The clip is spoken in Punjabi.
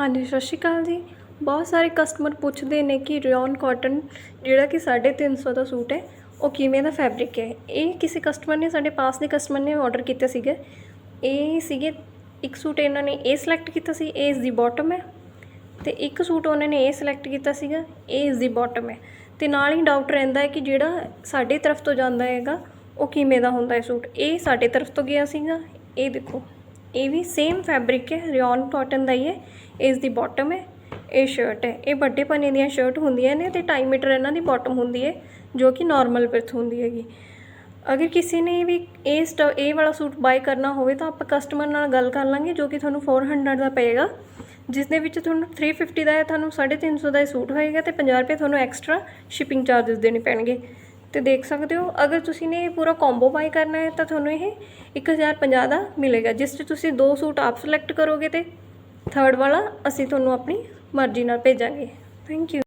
ਹਾਂਜੀ, ਸਤਿ ਸ਼੍ਰੀ ਅਕਾਲ ਜੀ। ਬਹੁਤ ਸਾਰੇ ਕਸਟਮਰ ਪੁੱਛਦੇ ਨੇ ਕਿ ਰਿਓਨ ਕਾਟਨ ਜਿਹੜਾ ਕਿ 350 ਦਾ ਸੂਟ ਹੈ, ਉਹ ਕਿਵੇਂ ਦਾ ਫੈਬਰਿਕ ਹੈ? ਇਹ ਕਿਸੇ ਕਸਟਮਰ ਨੇ, ਸਾਡੇ ਪਾਸ ਦੇ ਕਸਟਮਰ ਨੇ ਆਰਡਰ ਕੀਤਾ ਸੀਗਾ। ਇਹ ਸੀਗੇ, ਇੱਕ ਸੂਟ ਇਹਨਾਂ ਨੇ ਇਹ ਸਿਲੈਕਟ ਕੀਤਾ ਸੀ, ਇਹ ਇਸ ਦੀ ਬਾਟਮ ਹੈ। ਤੇ ਇੱਕ ਸੂਟ ਉਹਨਾਂ ਨੇ ਇਹ ਸਿਲੈਕਟ ਕੀਤਾ ਸੀਗਾ, ਇਹ ਇਸ ਦੀ ਬਾਟਮ ਹੈ। ਤੇ ਨਾਲ ਹੀ ਡਾਊਟ ਰਹਿੰਦਾ ਹੈ ਕਿ ਜਿਹੜਾ ਸਾਡੇ ਤਰਫ ਤੋਂ ਜਾਂਦਾ ਹੈਗਾ, ਉਹ ਕਿਵੇਂ ਦਾ ਹੁੰਦਾ ਹੈ ਸੂਟ? ਇਹ ਸਾਡੇ ਤਰਫ ਤੋਂ ਗਿਆ ਸੀਗਾ, ਇਹ ਦੇਖੋ। ਇਹ ਵੀ ਸੇਮ ਫੈਬਰਿਕ ਹੈ ਰਿਓਨ ਕਾਟਨ ਦਾ ਹੀ ਹੈ ਇਸ ਦੀ ਬਾਟਮ ਹੈ, ਇਹ ਸ਼ਰਟ ਹੈ। ਇਹ ਵੱਡੇ ਪਨੇ ਦੀਆਂ ਸ਼ਰਟ ਹੁੰਦੀਆਂ ਨੇ ਤੇ 2.5 ਮੀਟਰ ਇਹਨਾਂ ਦੀ ਬਾਟਮ ਹੁੰਦੀ ਹੈ, ਜੋ ਕਿ ਨਾਰਮਲ ਵਿਰਥ ਹੁੰਦੀ ਹੈਗੀ। ਅਗਰ ਕਿਸੇ ਨੇ ਵੀ ਇਹ ਸਟ ਇਹ ਵਾਲਾ ਸੂਟ ਬਾਈ ਕਰਨਾ ਹੋਵੇ ਤਾਂ ਆਪਾਂ ਕਸਟਮਰ ਨਾਲ ਗੱਲ ਕਰ ਲਾਂਗੇ, ਜੋ ਕਿ ਤੁਹਾਨੂੰ 400 ਦਾ ਪਏਗਾ। ਜਿਸ ਦੇ ਵਿੱਚ ਤੁਹਾਨੂੰ 350 ਦਾ ਹੈ ਤੁਹਾਨੂੰ 350 ਦਾ ਇਹ ਸੂਟ ਹੋਏਗਾ ਤੇ 50 ਰੁਪਏ ਤੁਹਾਨੂੰ ਐਕਸਟਰਾ ਸ਼ਿਪਿੰਗ ਚਾਰजेस ਦੇਣੇ ਪੈਣਗੇ। ਅਤੇ ਦੇਖ ਸਕਦੇ ਹੋ, ਅਗਰ ਤੁਸੀਂ ਨੇ ਪੂਰਾ ਕੰਬੋ ਬਾਏ ਕਰਨਾ ਹੈ, ਤਾਂ ਤੁਹਾਨੂੰ ਇਹ 1050 ਦਾ ਮਿਲੇਗਾ, ਜਿਸ 'ਚ ਤੁਸੀਂ ਦੋ ਸੂਟ ਆਪ ਸਿਲੈਕਟ ਕਰੋਗੇ ਅਤੇ ਥਰਡ ਵਾਲਾ ਅਸੀਂ ਤੁਹਾਨੂੰ ਆਪਣੀ ਮਰਜ਼ੀ ਨਾਲ ਭੇਜਾਂਗੇ। Thank you